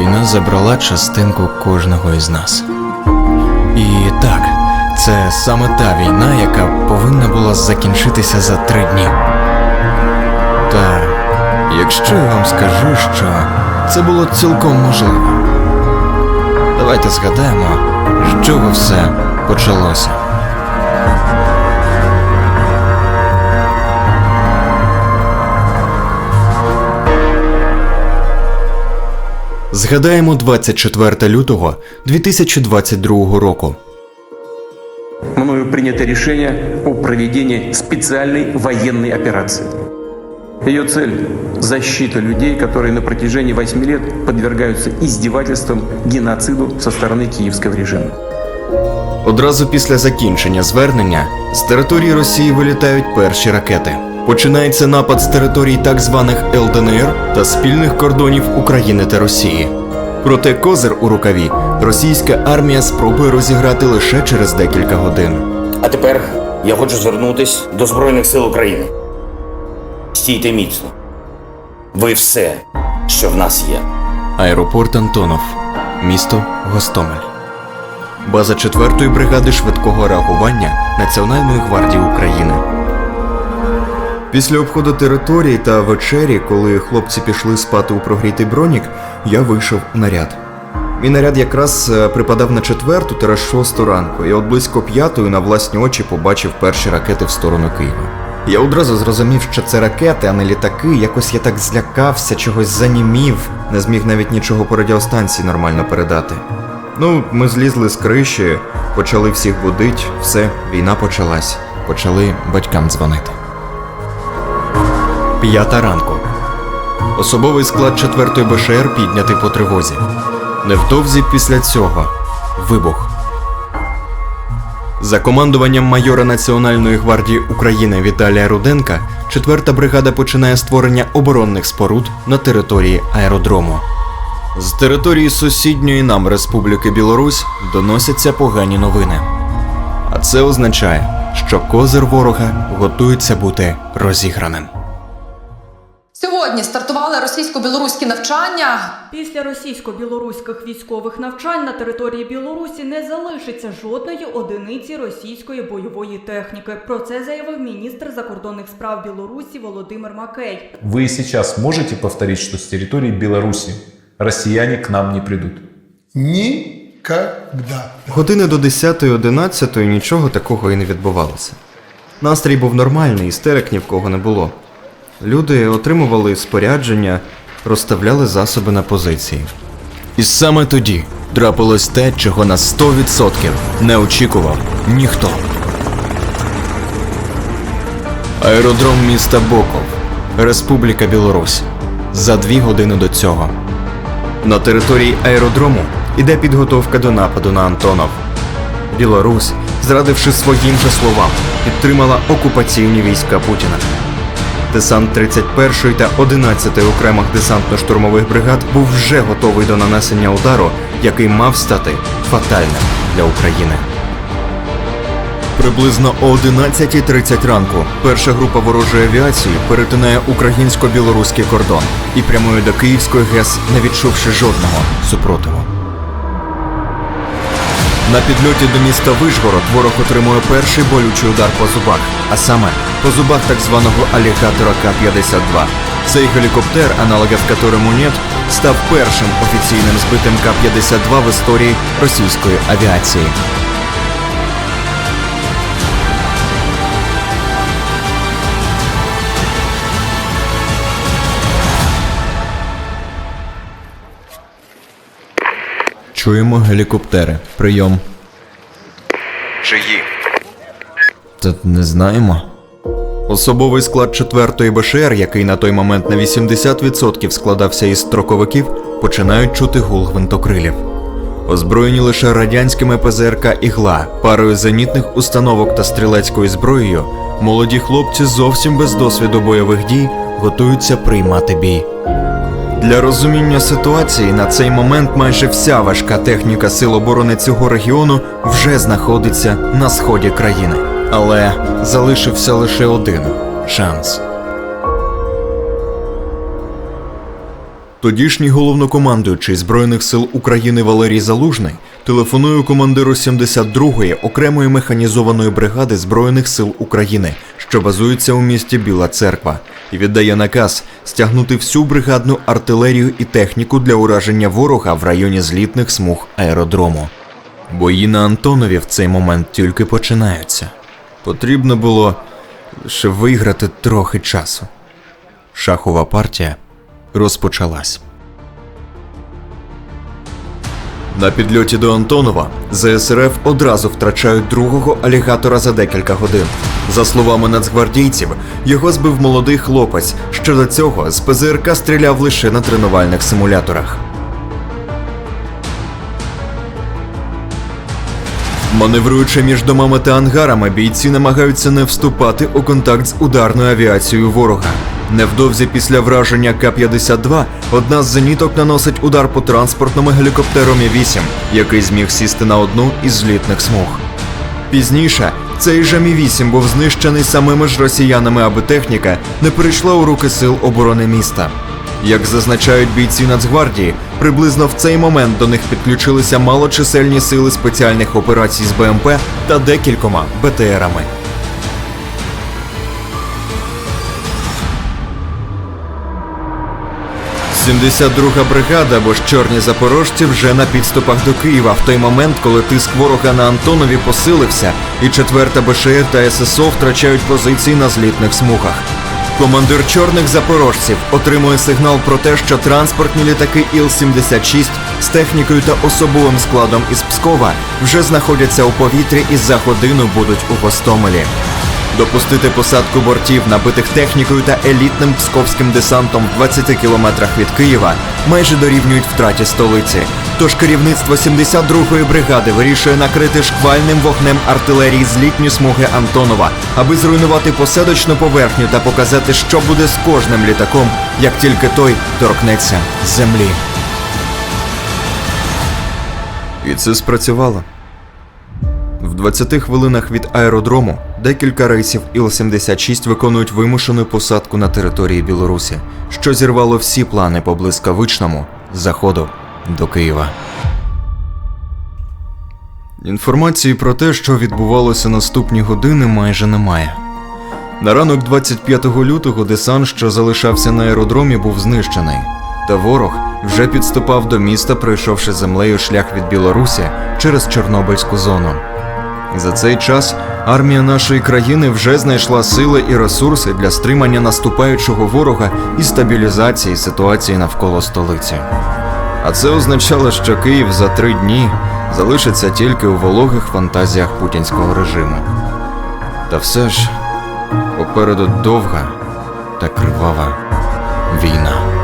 Війна забрала частинку кожного із нас. І так, це саме та війна, яка повинна була закінчитися за три дні. Та якщо я вам скажу, що це було цілком можливо. Давайте згадаємо, з чого все почалося. Згадаємо 24 лютого 2022 року. мною принято решение о проведении специальной военной операции. Ее цель – защита людей, которые на протяжении 8 лет подвергаются издевательствам, геноциду со стороны киевского режима. Одразу після закінчення звернення з території Росії вилітають перші ракети. Починається напад з територій так званих ЛДНР та спільних кордонів України та Росії. Проте козир у рукаві російська армія спробує розіграти лише через декілька годин. А тепер я хочу звернутись до Збройних сил України. Стійте міцно. Ви все, що в нас є. Аеропорт Антонов, місто Гостомель. База 4-ї бригади швидкого реагування Національної гвардії України. Після обходу території та вечері, коли хлопці пішли спати у прогрітий бронік, я вийшов у наряд. Мій наряд якраз е, припадав на четверту та шосту ранку, і от близько п'ятої на власні очі побачив перші ракети в сторону Києва. Я одразу зрозумів, що це ракети, а не літаки. Якось я так злякався, чогось занімів, не зміг навіть нічого по радіостанції нормально передати. Ну, ми злізли з криші, почали всіх будить, все, війна почалась. Почали батькам дзвонити. П'ята ранку. Особовий склад 4-ї БШР піднятий по тривозі. Невдовзі після цього вибух. За командуванням майора Національної гвардії України Віталія Руденка, 4-та бригада починає створення оборонних споруд на території аеродрому. З території сусідньої нам Республіки Білорусь доносяться погані новини. А це означає, що козир ворога готується бути розіграним. Сьогодні стартували російсько-білоруські навчання. Після російсько-білоруських військових навчань на території Білорусі не залишиться жодної одиниці російської бойової техніки. Про це заявив міністр закордонних справ Білорусі Володимир Макей. Вы сейчас можете повторить, что с территории Беларуси россияне к нам не придут? Никогда. Години до 10-11 нічого такого і не відбувалося. Настрій був нормальний, істерик ні в кого не було. Люди отримували спорядження, розставляли засоби на позиції. І саме тоді трапилось те, чого на 100% не очікував ніхто. Аеродром міста Боков, Республіка Білорусь. За дві години до цього. На території аеродрому іде підготовка до нападу на Антонов. Білорусь, зрадивши своїм же словам, підтримала окупаційні війська Путіна. Десант 31-ї та 11-ї окремих десантно-штурмових бригад був вже готовий до нанесення удару, який мав стати фатальним для України. Приблизно о 11.30 ранку перша група ворожої авіації перетинає українсько-білоруський кордон і прямує до Київської ГЕС, не відчувши жодного супротиву. На підльоті до міста Вишгород ворог отримує перший болючий удар по зубах, а саме по зубах так званого алігатора К-52. Цей гелікоптер, аналогів которому нет, став першим офіційним збитим К-52 в історії російської авіації. Чуємо гелікоптери. Прийом. Чиї? Та не знаємо. Особовий склад 4-ї БШР, який на той момент на 80% складався із строковиків, починають чути гул гвинтокрилів. Озброєні лише радянськими ПЗРК «Ігла», парою зенітних установок та стрілецькою зброєю, молоді хлопці зовсім без досвіду бойових дій готуються приймати бій. Для розуміння ситуації на цей момент майже вся важка техніка Сил оборони цього регіону вже знаходиться на сході країни. Але залишився лише один шанс. Тодішній головнокомандуючий Збройних сил України Валерій Залужний телефонує командиру 72-ї окремої механізованої бригади Збройних сил України, що базується у місті Біла Церква, і віддає наказ стягнути всю бригадну артилерію і техніку для ураження ворога в районі злітних смуг аеродрому. Бої на Антонові в цей момент тільки починаються. Потрібно було лише виграти трохи часу. Шахова партія розпочалась. На підльоті до Антонова ЗСРФ одразу втрачають другого алігатора за декілька годин. За словами нацгвардійців, його збив молодий хлопець, що до цього з ПЗРК стріляв лише на тренувальних симуляторах. Маневруючи між домами та ангарами, бійці намагаються не вступати у контакт з ударною авіацією ворога. Невдовзі після враження К-52 одна з зеніток наносить удар по транспортному гелікоптеру Мі-8, який зміг сісти на одну із злітних смуг. Пізніше цей же Мі-8 був знищений самими ж росіянами, аби техніка не перейшла у руки сил оборони міста. Як зазначають бійці Нацгвардії, приблизно в цей момент до них підключилися малочисельні сили спеціальних операцій з БМП та декількома БТРами. «72 бригада або ж чорні запорожці вже на підступах до Києва в той момент, коли тиск ворога на Антонові посилився, і 4 БШР та ССО втрачають позиції на злітних смугах. Командир чорних запорожців отримує сигнал про те, що транспортні літаки Іл-76 з технікою та особовим складом із Пскова вже знаходяться у повітрі і за годину будуть у Гостомелі. Допустити посадку бортів, набитих технікою та елітним псковським десантом в 20 кілометрах від Києва, майже дорівнюють втраті столиці. Тож керівництво 72-ї бригади вирішує накрити шквальним вогнем артилерії злітні смуги Антонова, аби зруйнувати посадочну поверхню та показати, що буде з кожним літаком, як тільки той торкнеться землі. І це спрацювало. В 20 хвилинах від аеродрому декілька рейсів Іл-76 виконують вимушену посадку на території Білорусі, що зірвало всі плани по блискавичному заходу до Києва. Інформації про те, що відбувалося наступні години, майже немає. На ранок 25 лютого десант, що залишався на аеродромі, був знищений, та ворог вже підступав до міста, пройшовши землею шлях від Білорусі через Чорнобильську зону. За цей час армія нашої країни вже знайшла сили і ресурси для стримання наступаючого ворога і стабілізації ситуації навколо столиці. А це означало, що Київ за три дні залишиться тільки у вологих фантазіях путінського режиму. Та все ж попереду довга та кривава війна.